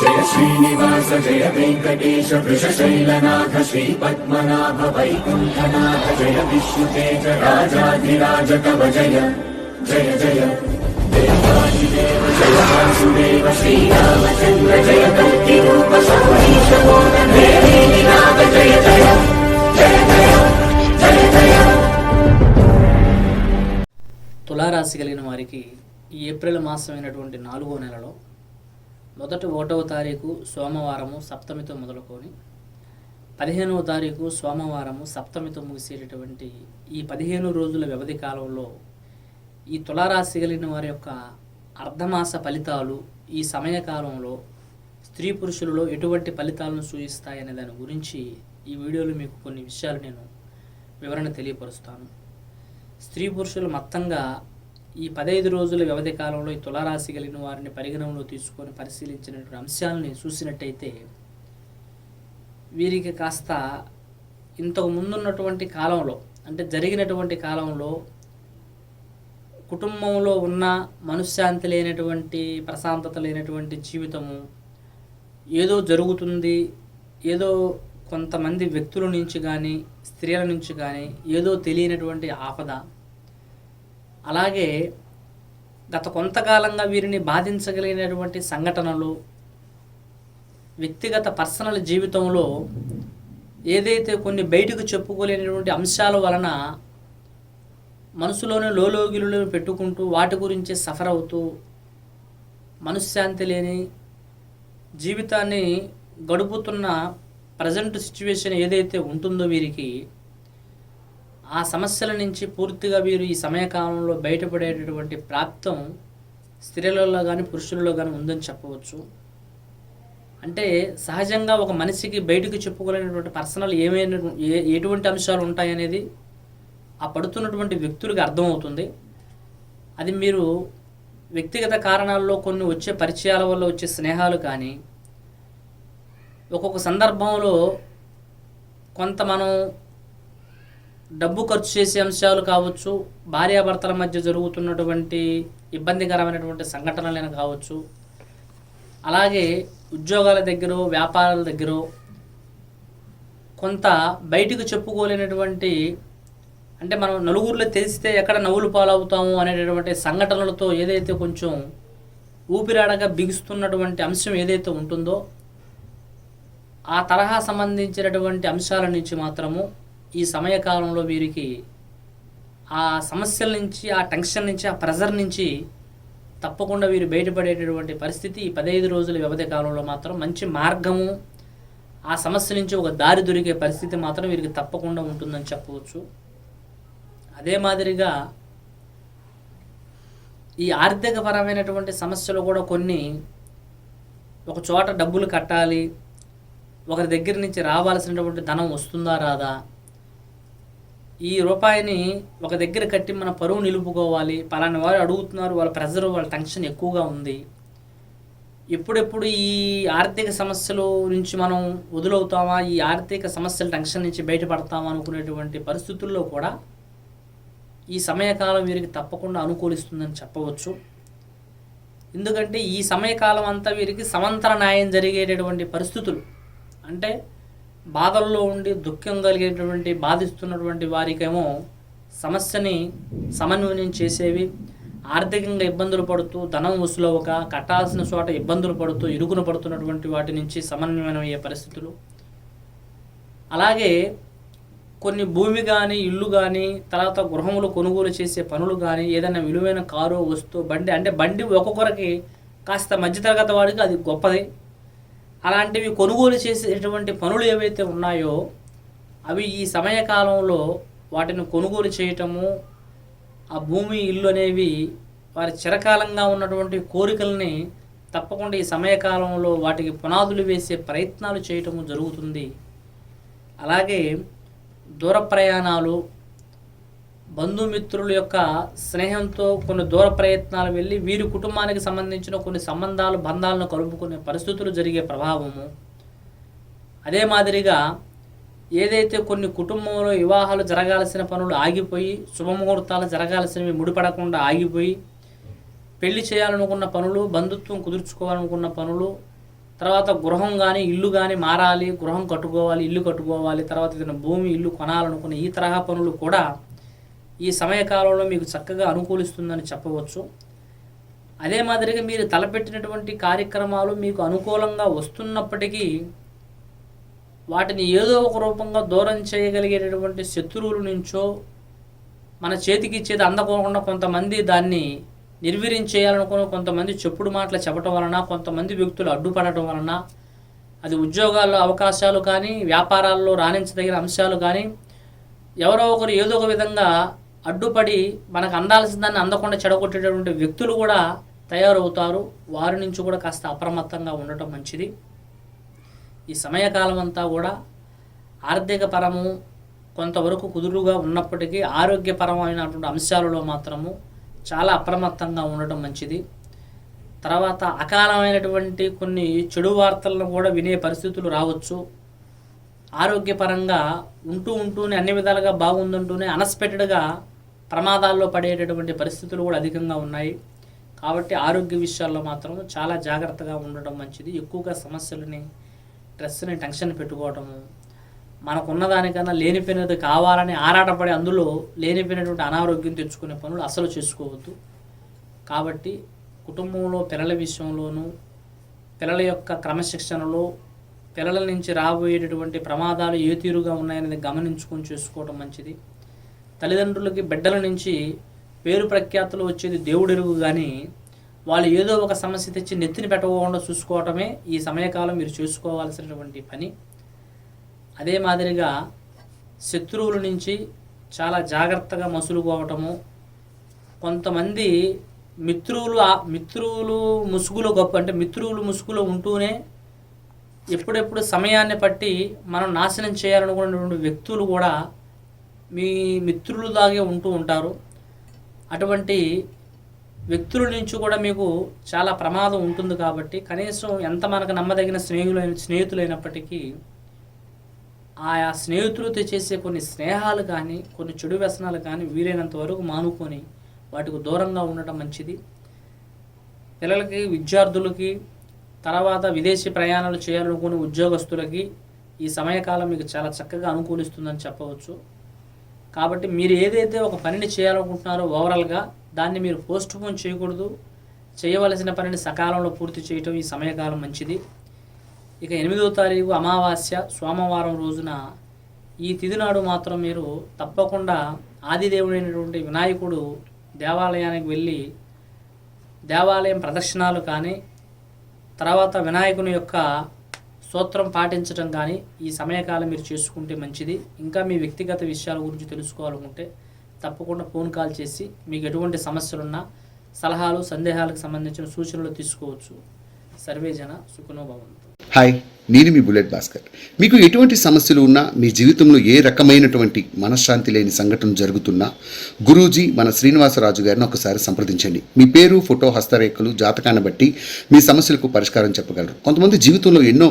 జయ శ్రీనివాస జయ వెంకటేశ వృషశైలనాథ శ్రీ పద్మనాభ వైకుంఠనాథ జయ విష్ణుతేజ రాజాధిరాజ కవ జయ జయ జయ. దేవాదిదేవ జయ వాసుదేవ శ్రీరామచంద్ర జయ కల్కి రూప సౌరీశ నాథ జయ జయ జయ జయ జయ జయ. తులారాశి కలిగిన వారికి ఈ ఏప్రిల్ మాసమైనటువంటి నాలుగో నెలలో మొదటి ఒకటవ తారీఖు సోమవారము సప్తమితో మొదలుకొని పదిహేనవ తారీఖు సోమవారము సప్తమితో ముగిసేటటువంటి ఈ పదిహేను రోజుల వ్యవధి కాలంలో ఈ తులారాశి కలిగిన వారి యొక్క అర్ధమాస ఫలితాలు ఈ సమయకాలంలో స్త్రీ పురుషులలో ఎటువంటి ఫలితాలను సూచిస్తాయనే దాని గురించి ఈ వీడియోలో మీకు కొన్ని విషయాలు నేను వివరణ తెలియపరుస్తాను. స్త్రీ పురుషులు మొత్తంగా ఈ పదహైదు రోజుల వ్యవధి కాలంలో ఈ తులారాశి కలిగిన వారిని పరిగణనలో తీసుకొని పరిశీలించినటువంటి అంశాలని చూసినట్టయితే వీరికి కాస్త ఇంతకు ముందున్నటువంటి కాలంలో అంటే జరిగినటువంటి కాలంలో కుటుంబంలో ఉన్న మనశ్శాంతి లేనటువంటి ప్రశాంతత లేనటువంటి జీవితము ఏదో జరుగుతుంది ఏదో కొంతమంది వ్యక్తుల నుంచి కానీ స్త్రీల నుంచి కానీ ఏదో తెలియనటువంటి ఆపద అలాగే గత కొంతకాలంగా వీరిని బాధించగలిగినటువంటి సంఘటనలు వ్యక్తిగత పర్సనల్ జీవితంలో ఏదైతే కొన్ని బయటకు చెప్పుకోలేనటువంటి అంశాల వలన మనసులోని లోలోగిలులను పెట్టుకుంటూ వాటి గురించి సఫర్ అవుతూ మనశ్శాంతి లేని జీవితాన్ని గడుపుతున్న ప్రజెంట్ సిచ్యువేషన్ ఏదైతే ఉంటుందో వీరికి ఆ సమస్యల నుంచి పూర్తిగా వీరు ఈ సమయకాలంలో బయటపడేటటువంటి ప్రాప్తం స్త్రీలలో కానీ పురుషులలో కానీ ఉందని చెప్పవచ్చు. అంటే సహజంగా ఒక మనిషికి బయటకు చెప్పుకోలేనటువంటి పర్సనల్ ఏమైనా ఏ ఎటువంటి అంశాలు ఉంటాయనేది ఆ పడుతున్నటువంటి వ్యక్తులకు అర్థమవుతుంది. అది మీరు వ్యక్తిగత కారణాల్లో కొన్ని వచ్చే పరిచయాల వల్ల వచ్చే స్నేహాలు కానీ ఒక్కొక్క సందర్భంలో కొంత మనం డబ్బు ఖర్చు చేసే అంశాలు కావచ్చు భార్యాభర్తల మధ్య జరుగుతున్నటువంటి ఇబ్బందికరమైనటువంటి సంఘటనలైన కావచ్చు. అలాగే ఉద్యోగాల దగ్గర వ్యాపారాల దగ్గర కొంత బయటకు చెప్పుకోలేనటువంటి అంటే మనం నలుగురిలో తెలిస్తే ఎక్కడ నవ్వులు పాలవుతాము అనేటటువంటి సంఘటనలతో ఏదైతే కొంచెం ఊపిరాడగా బిగుస్తున్నటువంటి అంశం ఏదైతే ఉంటుందో ఆ తరహా సంబంధించినటువంటి అంశాల నుంచి మాత్రము ఈ సమయకాలంలో వీరికి ఆ సమస్యల నుంచి ఆ టెన్షన్ నుంచి ఆ ప్రెజర్ నుంచి తప్పకుండా వీరు బయటపడేటటువంటి పరిస్థితి ఈ పదహైదు రోజుల వ్యవధి కాలంలో మాత్రం మంచి మార్గము ఆ సమస్య నుంచి ఒక దారి దొరికే పరిస్థితి మాత్రం వీరికి తప్పకుండా ఉంటుందని చెప్పవచ్చు. అదే మాదిరిగా ఈ ఆర్థికపరమైనటువంటి సమస్యలు కూడా కొన్ని ఒక చోట డబ్బులు కట్టాలి ఒకరి దగ్గర నుంచి రావాల్సినటువంటి ధనం వస్తుందా రాదా ఈ రూపాయిని ఒక దగ్గర కట్టి మన పరువు నిలుపుకోవాలి. పలానా వారు అడుగుతున్నారు వాళ్ళ ప్రెజర్ వాళ్ళ టెన్షన్ ఎక్కువగా ఉంది. ఎప్పుడెప్పుడు ఈ ఆర్థిక సమస్యల నుంచి మనం వదులవుతామా? ఈ ఆర్థిక సమస్యల టెన్షన్ నుంచి బయటపడతామా అనుకునేటువంటి పరిస్థితుల్లో కూడా ఈ సమయకాలం వీరికి తప్పకుండా అనుకూలిస్తుందని చెప్పవచ్చు. ఎందుకంటే ఈ సమయకాలం అంతా వీరికి సమంతర న్యాయం జరిగేటటువంటి పరిస్థితులు. అంటే బాధల్లో ఉండి దుఃఖం కలిగేటువంటి బాధిస్తున్నటువంటి వారికేమో సమస్యని సమన్వయం చేసేవి ఆర్థికంగా ఇబ్బందులు పడుతూ ధనం వసూలవక కట్టాల్సిన చోట ఇబ్బందులు పడుతూ ఇరుకున పడుతున్నటువంటి వాటి నుంచి సమన్వయం అయ్యే పరిస్థితులు. అలాగే కొన్ని భూమి కానీ ఇల్లు కానీ తర్వాత గృహములు కొనుగోలు చేసే పనులు కానీ ఏదైనా విలువైన కారు వస్తువు బండి అంటే బండి ఒక్కొక్కరికి కాస్త మధ్యతరగతి వాడికి అది గొప్పది. అలాంటివి కొనుగోలు చేసేటువంటి పనులు ఏవైతే ఉన్నాయో అవి ఈ సమయకాలంలో వాటిని కొనుగోలు చేయటము ఆ భూమి ఇల్లు అనేవి వారి చిరకాలంగా ఉన్నటువంటి కోరికల్ని తప్పకుండా ఈ సమయకాలంలో వాటికి పునాదులు వేసే ప్రయత్నాలు చేయటము జరుగుతుంది. అలాగే దూర ప్రయాణాలు బంధుమిత్రుల యొక్క స్నేహంతో కొన్ని దూర ప్రయత్నాలు వెళ్ళి వీరి కుటుంబానికి సంబంధించిన కొన్ని సంబంధాలు బంధాలను కలుపుకునే పరిస్థితులు జరిగే ప్రభావము. అదే మాదిరిగా ఏదైతే కొన్ని కుటుంబంలో వివాహాలు జరగాల్సిన పనులు ఆగిపోయి శుభముహూర్తాలు జరగాల్సినవి ముడిపడకుండా ఆగిపోయి పెళ్ళి చేయాలనుకున్న పనులు బంధుత్వం కుదుర్చుకోవాలనుకున్న పనులు తర్వాత గృహం కానీ ఇల్లు కానీ మారాలి గృహం కట్టుకోవాలి ఇల్లు కట్టుకోవాలి తర్వాత ఏదైనా భూమి ఇల్లు కొనాలనుకున్న ఈ తరహా పనులు కూడా ఈ సమయకాలంలో మీకు చక్కగా అనుకూలిస్తుందని చెప్పవచ్చు. అదే మాదిరిగా మీరు తలపెట్టినటువంటి కార్యక్రమాలు మీకు అనుకూలంగా వస్తున్నప్పటికీ వాటిని ఏదో ఒక రూపంగా దూరం చేయగలిగేటటువంటి శత్రువుల నుంచో మన చేతికి ఇచ్చేది అందకోకుండా కొంతమంది దాన్ని నిర్వీరించేయాలనుకున్న కొంతమంది చెప్పుడు మాటలు చెప్పటం వలన కొంతమంది వ్యక్తులు అడ్డుపడటం వలన అది ఉద్యోగాల్లో అవకాశాలు కానీ వ్యాపారాల్లో రాణించదగిన అంశాలు కానీ ఎవరో ఒకరు ఏదో ఒక విధంగా అడ్డుపడి మనకు అందాల్సిన దాన్ని అందకుండా చెడగొట్టేటటువంటి వ్యక్తులు కూడా తయారవుతారు. వారి నుంచి కూడా కాస్త అప్రమత్తంగా ఉండటం మంచిది. ఈ సమయకాలం అంతా కూడా ఆర్థిక పరము కొంతవరకు కుదురుగా ఉన్నప్పటికీ ఆరోగ్యపరమైనటువంటి అంశాలలో మాత్రము చాలా అప్రమత్తంగా ఉండటం మంచిది. తర్వాత అకాలమైనటువంటి కొన్ని చెడు వార్తలను కూడా వినే పరిస్థితులు రావచ్చు. ఆరోగ్యపరంగా ఉంటూ ఉంటూనే అన్ని విధాలుగా బాగుందంటూనే అన్ఎక్స్పెక్టెడ్గా ప్రమాదాల్లో పడేటటువంటి పరిస్థితులు కూడా అధికంగా ఉన్నాయి. కాబట్టి ఆరోగ్య విషయాల్లో మాత్రం చాలా జాగ్రత్తగా ఉండటం మంచిది. ఎక్కువగా సమస్యలని స్ట్రెస్ని టెన్షన్ పెట్టుకోవటము మనకున్న దానికన్నా లేనిపోయినది కావాలని ఆరాటపడి అందులో లేనిపోయినటువంటి అనారోగ్యం తెచ్చుకునే పనులు అసలు చేసుకోవద్దు. కాబట్టి కుటుంబంలో పిల్లల విషయంలోనూ పిల్లల యొక్క క్రమశిక్షణలో పిల్లల నుంచి రాబోయేటటువంటి ప్రమాదాలు ఏ తీరుగా ఉన్నాయనేది గమనించుకొని చేసుకోవడం మంచిది. తల్లిదండ్రులకి బిడ్డల నుంచి పేరు ప్రఖ్యాతులు వచ్చేది దేవుడెరుగు కానీ వాళ్ళు ఏదో ఒక సమస్య తెచ్చి నెత్తిని పెట్టకుండా చూసుకోవటమే ఈ సమయకాలం మీరు చేసుకోవాల్సినటువంటి పని. అదే మాదిరిగా శత్రువుల నుంచి చాలా జాగ్రత్తగా మసులుకోవటము కొంతమంది మిత్రులు ఆ- మిత్రులు ముసుగులో గొప్ప అంటే మిత్రులు ముసుగులో ఉంటూనే ఎప్పుడెప్పుడు సమయాన్ని పట్టి మనం నాశనం చేయాలనుకున్నటువంటి వ్యక్తులు కూడా మీ మిత్రులు లాగే ఉంటూ ఉంటారు. అటువంటి వ్యక్తుల నుంచి కూడా మీకు చాలా ప్రమాదం ఉంటుంది కాబట్టి కనీసం ఎంత మనకు నమ్మదగిన స్నేహితులైన స్నేహితులైనప్పటికీ ఆయా స్నేహితులతో చేసే కొన్ని స్నేహాలు కానీ కొన్ని చెడు వ్యసనాలు కానీ వీలైనంత వరకు మానుకొని వాటికి దూరంగా ఉండటం మంచిది. పిల్లలకి విద్యార్థులకి తర్వాత విదేశీ ప్రయాణాలు చేయాలనుకునే ఉద్యోగస్తులకి ఈ సమయకాలం మీకు చాలా చక్కగా అనుకూలిస్తుందని చెప్పవచ్చు. కాబట్టి మీరు ఏదైతే ఒక పనిని చేయాలనుకుంటున్నారో ఓవరాల్గా దాన్ని మీరు పోస్ట్ పోన్ చేయకూడదు. చేయవలసిన పనిని సకాలంలో పూర్తి చేయటం ఈ సమయకాలం మంచిది. ఇక ఎనిమిదవ తారీఖు అమావాస్య సోమవారం రోజున ఈ తిథి నాడు మాత్రం మీరు తప్పకుండా ఆదిదేవుడైనటువంటి వినాయకుడు దేవాలయానికి వెళ్ళి దేవాలయం ప్రదర్శనలు కానీ తర్వాత వినాయకుని యొక్క సూత్రం పాటించడం కానీ ఈ సమయకాలం మీరు చేసుకుంటే మంచిది. ఇంకా మీ వ్యక్తిగత విషయాల గురించి తెలుసుకోవాలనుకుంటే తప్పకుండా ఫోన్ కాల్ చేసి మీకు ఎటువంటి సమస్యలున్నా సలహాలు సందేహాలకు సంబంధించిన సూచనలు తీసుకోవచ్చు. సర్వేజన సుఖనో భవంతు హాయ్ నేను మీ బుల్లెట్ భాస్కర్. మీకు ఎటువంటి సమస్యలు ఉన్నా మీ జీవితంలో ఏ రకమైనటువంటి మనశ్శాంతి లేని సంఘటన జరుగుతున్నా గురూజీ మన శ్రీనివాసరాజు గారిని ఒకసారి సంప్రదించండి. మీ పేరు ఫోటో హస్తరేఖలు జాతకాన్ని బట్టి మీ సమస్యలకు పరిష్కారం చెప్పగలరు. కొంతమంది జీవితంలో ఎన్నో